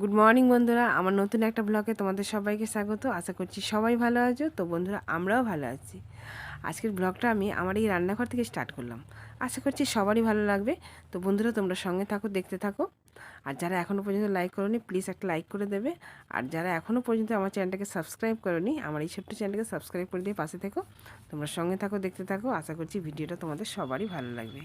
Good morning বন্ধুরা। আমার নতুন একটা ব্লগে তোমাদের সবাইকে স্বাগত। আশা করছি সবাই ভালো আছো। তো বন্ধুরা, আমরাও ভালো আছি। আজকের ব্লগটা আমি আমার এই রান্নাঘর থেকে স্টার্ট করলাম। আশা করছি সবারই ভালো লাগবে। তো বন্ধুরা, তোমরা সঙ্গে থাকো, দেখতে থাকো। আর যারা এখনও পর্যন্ত লাইক করোনি প্লিজ একটা লাইক করে দেবে। আর যারা এখনও পর্যন্ত আমার চ্যানেলটাকে সাবস্ক্রাইব করোনি, আমার এই ছোট্ট চ্যানেলটাকে সাবস্ক্রাইব করে দিয়ে পাশে থেকো। তোমরা সঙ্গে থাকো, দেখতে থাকো। আশা করছি ভিডিওটা তোমাদের সবারই ভালো লাগবে।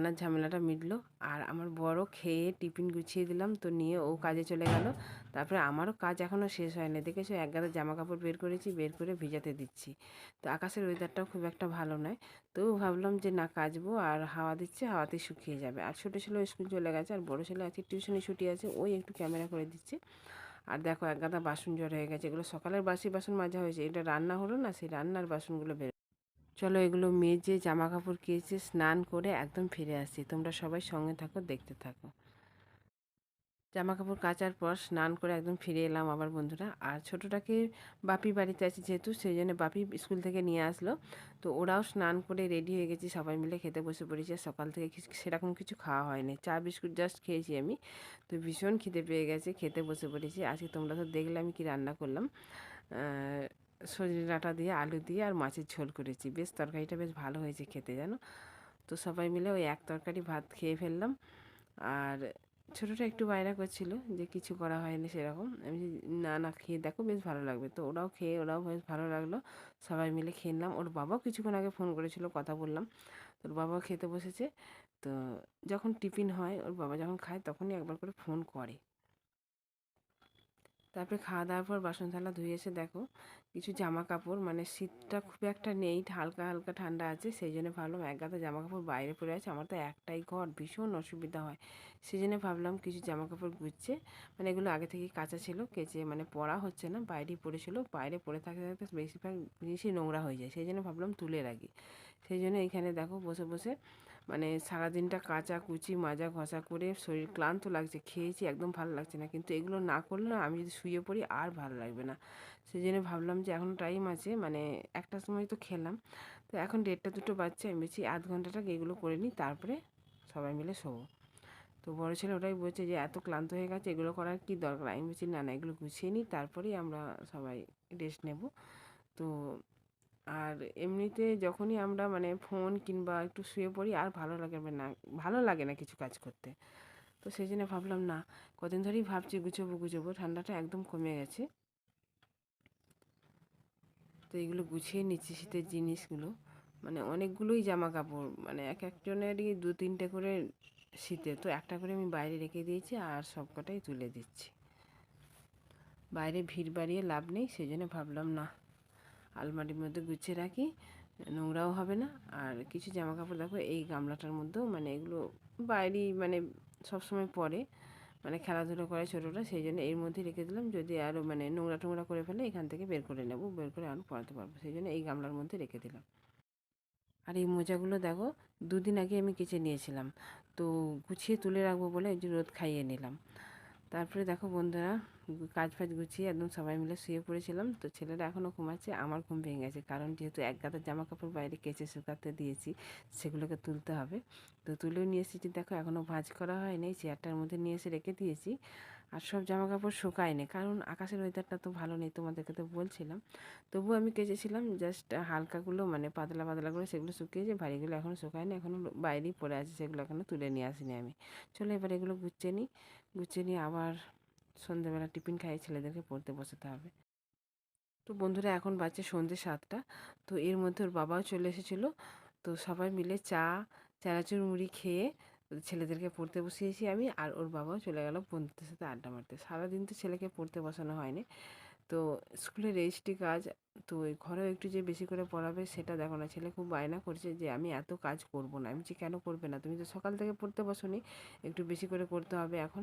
রান্নার ঝামেলাটা মিটলো। আর আমার বড় খেয়ে টিফিন গুছিয়ে দিলাম, তো নিয়ে ও কাজে চলে গেল। তারপরে আমারও কাজ এখনও শেষ হয়নি, দেখেছ? এক গাদা জামা কাপড় বের করেছি, বের করে ভিজাতে দিচ্ছি। তো আকাশের ওয়েদারটাও খুব একটা ভালো নয়। তো ভাবলাম যে না কাচবো আর হাওয়া দিচ্ছে, হাওয়াতে শুকিয়ে যাবে। আর ছোটো ছেলে স্কুল চলে গেছে, আর বড়ো ছেলে আজকে টিউশনে ছুটি আছে, ওই একটু ক্যামেরা করে দিচ্ছে। আর দেখো, এক গাদা বাসন জড় হয়ে গেছে, এগুলো সকালের বাসি বাসন মাজা হয়েছে, এটা রান্না হলো না, সেই রান্নার বাসনগুলো বের চলো এগুলো মেজে জামা কাপড় কেচে স্নান করে একদম ফিরে আসি। তোমরা সবাই সঙ্গে থাকো, দেখতে থাকো। জামা কাপড় কাচার পর স্নান করে একদম ফিরে এলাম আবার বন্ধুরা। আর ছোটোটাকে বাপি বাড়িতে আছে যেহেতু, সেই জন্য বাপি স্কুল থেকে নিয়ে আসলো। তো ওরাও স্নান করে রেডি হয়ে গেছি, সবাই মিলে খেতে বসে পড়েছি। সকাল থেকে সেরকম কিছু খাওয়া হয়নি। চা, বিস্কুট জাস্ট খেয়েছি আমি। তো ভীষণ খিদে পেয়ে গেছে, খেতে বসে পড়েছি। আজকে তোমরা তো দেখলে আমি কি রান্না করলাম। সজনে ডাঁটা দিয়ে, আলু দিয়ে আর মাছের ঝোল করেছি। বেশ তরকারিটা বেশ ভালো হয়েছে খেতে, জানো? তো সবাই মিলে ওই এক তরকারি ভাত খেয়ে ফেললাম। আর ছোটোটা একটু বায়না করছিল যে কিছু করা হয়নি সেরকম। আমি না না, খেয়ে দেখো, বেশ ভালো লাগবে। তো ওরাও খেয়ে, ওরাও বেশ ভালো লাগল। সবাই মিলে খেয়ে নিলাম। ওর বাবাও কিছুক্ষণ আগে ফোন করেছিল, কথা বললাম। তোর বাবাও খেতে বসেছে। তো যখন টিফিন হয়, ওর বাবা যখন খায়, তখনই একবার করে ফোন করে। তারপরে খাওয়া দাওয়ার পর বাসন থালা ধুয়ে এসে দেখো কিছু জামা কাপড় মানে শীতটা খুব একটা নেই, হালকা হালকা ঠান্ডা আছে সেই জন্য ভাবলাম এক গাদা জামা কাপড় বাইরে পড়ে আছে, আমার তো একটাই ঘর, ভীষণ অসুবিধা হয়। সেই জন্য ভাবলাম কিছু জামা কাপড় গুচ্ছে মানে এগুলো আগে থেকেই কাঁচা ছিল, কেচে মানে পরা হচ্ছে না, বাইরেই পড়েছিল, বাইরে পড়ে থাকতে থাকতে বেশিরভাগ জিনিসই নোংরা হয়ে যায় সেই জন্য ভাবলাম তুলে রাখি। সেই জন্য এইখানে দেখো বসে বসে মানে সারাদিনটা কাঁচা কুচি, মাজা ঘষা করে শরীর ক্লান্ত লাগছে, খেয়েছি, একদম ভালো লাগছে না। কিন্তু এগুলো না করলে না আমি যদি শুয়ে পড়ি আর ভালো লাগবে না। সেই জন্য ভাবলাম যে এখন টাইম আছে মানে একটার সময় তো খেলাম। তো এখন দেড়টা দুটো বাচ্চা আমি বলছি আধ ঘন্টাটা এগুলো করে নিই, তারপরে সবাই মিলে শোবো। তো বড়ো ছেলে ওটাই বলছে যে এত ক্লান্ত হয়ে গেছে, এগুলো করার কি দরকার? আমি বলছি, না না, এগুলো গুছিয়ে নিই, তারপরেই আমরা সবাই রেস্ট নেব। তো আর এমনিতে যখনই আমরা মানে ফোন কিংবা একটু শুয়ে পড়ি, আর ভালো লাগে না, ভালো লাগে না কিছু কাজ করতে। তো সেই জন্য ভাবলাম, না, কদিন ধরেই ভাবছি গুছোবো গুছোবো, ঠান্ডাটা একদম কমে গেছে। তো এগুলো গুছিয়ে নিচ্ছি, শীতের জিনিসগুলো। মানে অনেকগুলোই জামা কাপড় মানে এক একজনেরই দু তিনটে করে শীতে। তো একটা করে আমি বাইরে রেখে দিয়েছি, আর সব কটাই তুলে দিচ্ছি। বাইরে ভিড় বাড়িয়ে লাভ নেই, সেই জন্য ভাবলাম, না আলমারির মধ্যে গুছিয়ে রাখি, নোংরাও হবে না। আর কিছু জামা কাপড় দেখো, এই গামলাটার মধ্যেও মানে এগুলো বাইরেই মানে সবসময় পরে মানে খেলাধুলো করে ছোটোটা সেই জন্য এর মধ্যে রেখে দিলাম। যদি আরও মানে নোংরা টোংরা করে ফেলে, এখান থেকে বের করে নেব, বের করে আরও পড়াতে পারব, সেই জন্য এই গামলার মধ্যে রেখে দিলাম। আর এই মোজাগুলো দেখো, দুদিন আগে আমি কেচে নিয়েছিলাম। তো গুছিয়ে তুলে রাখব বলে রোদ খাইয়ে নিলাম। তারপরে দেখো বন্ধুরা, কাজ ফাজ গুছিয়ে একদম সবাই মিলে শুয়ে পড়েছিলাম। তো ছেলেরা এখনও ঘুমাচ্ছে, আমার ঘুম ভেঙে গেছে। কারণ যেহেতু এক গাদা জামা কাপড় বাইরে কেচে শুকাতে দিয়েছি, সেগুলোকে তুলতে হবে। তো তুলেও নিয়ে এসেছি, দেখো এখনও ভাজ করা হয়নি, চেয়ারটার মধ্যে নিয়ে এসে রেখে দিয়েছি। আর সব জামা কাপড় শুকায়নি, কারণ আকাশের ওয়েদারটা তো ভালো নেই, তোমাদেরকে তো বলছিলাম। তবুও আমি কেচেছিলাম জাস্ট হালকাগুলো মানে পাতলা পাতলা করে সেগুলো শুকিয়েছে ভারীগুলো এখনও শুকায়নি এখনও বাইরেই পড়ে আছে, সেগুলো এখনও তুলে নিয়ে আসিনি আমি। চলো এবার এগুলো গুছিয়ে নিই। গুছিয়ে নিয়ে আবার সন্ধ্যেবেলা টিফিন খাইয়ে ছেলেদেরকে পড়তে বসাতে হবে। তো বন্ধুরা, এখন বাজছে সন্ধ্যে সাতটা। তো এর মধ্যে ওর বাবাও চলে এসেছিল। তো সবাই মিলে চা, চানাচুর, মুড়ি খেয়ে ছেলেদেরকে পড়তে বসিয়েছি আমি আর ওর বাবাও চলে গেল বন্ধুদের সাথে আড্ডা মারতে। সারাদিন তো ছেলেকে পড়তে বসানো হয়নি। তো স্কুলের রেজিস্ট্রি কাজ, তো ওই ঘরেও একটু যে বেশি করে পড়াবে সেটা দেখো না। ছেলে খুব বায়না করছে যে আমি এত কাজ করব না। আমি যে কেন করবে না? তুমি তো সকাল থেকে পড়তে বসনি, একটু বেশি করে করতে হবে এখন।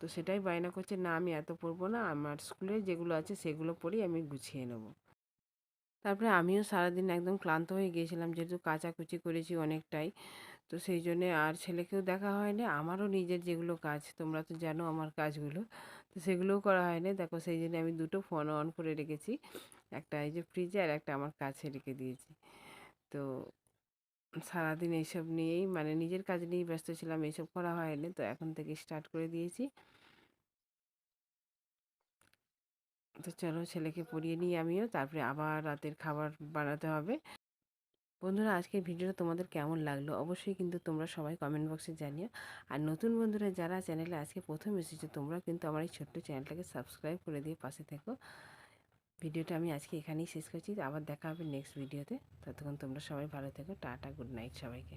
তো সেটাই বায়না করছে, না, আমি এত পড়ব না। আমার স্কুলে যেগুলো আছে সেগুলো পড়েই আমি গুছিয়ে নেব। তারপরে আমিও সারাদিন একদম ক্লান্ত হয়ে গিয়েছিলাম, যেহেতু কাচাকুচি করেছি অনেকটাই। তো সেই জন্যে আর ছেলেকেও দেখা হয়নি, আমারও নিজের যেগুলো কাজ, তোমরা তো জানো আমার কাজগুলো। তো সেগুলোও করা হয়নি। দেখো সেই জন্য আমি দুটো ফোন অন করে রেখেছি। একটা এই যে ফ্রিজে আর একটা আমার কাছে রেখে দিয়েছি। তো সারাদিন এইসব নিয়েই মানে নিজের কাজ নিয়েই ব্যস্ত ছিলাম, এইসব করা হয়নি। তো এখন থেকে স্টার্ট করে দিয়েছি। তো চলো ছেলেকে পড়িয়ে নিই আমিও, তারপরে আবার রাতের খাবার বানাতে হবে। বন্ধুরা, আজকের ভিডিওটা তোমাদের কেমন লাগল? অবশ্যই কিন্তু তোমরা সবাই কমেন্ট বক্সে জানিও। আর নতুন বন্ধুরা যারা চ্যানেলে আজকে প্রথম এসেছে তোমরা কিন্তু আমার এই ছোট্ট চ্যানেলটাকে সাবস্ক্রাইব করে দিয়ে পাশে থেকো। ভিডিওটা আমি আজকে এখানেই শেষ করছি। আবার দেখা হবে নেক্সট ভিডিওতে ততক্ষণ তোমরা সবাই ভালো থেকো। টাটা গুড নাইট সবাইকে।